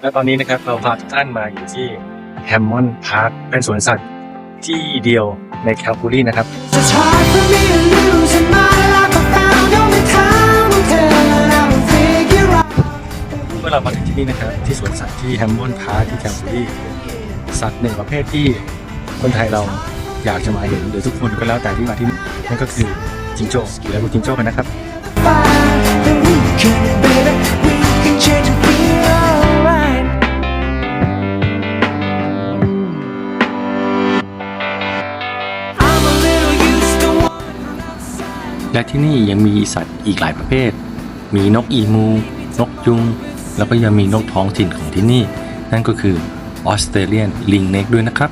และตอนนี้นะครับเราพาทุกท่านมาอยู่ที่แฮมมอนด์พาร์คเป็นสวนสัตว์ที่เดียวในแคลคูรีนะครับ It's hard for me to lose in my life. I found only time will tell, and I will figure out. เมื่อเรามาถึงที่นี่นะครับ ที่สวนสัตว์ที่แฮมมอนด์พาร์คที่แคลคูรีสัตว์หนึ่งประเภทที่คนไทยเราอยากจะมาเห็นหรือทุกคนก็แล้วแต่ที่มาที่นี่นั่นก็คือจิงโจ้เดี๋ยวเราดูจิงโจ้กันนะครับ Fire, และที่นี่ยังมีสัตว์อีกหลายประเภท มีนกอีมู นกยุง แล้วก็ยังมีนกท้องถิ่นของที่นี่ นั่นก็คือออสเตรเลียนลิงเน็กด้วยนะครับ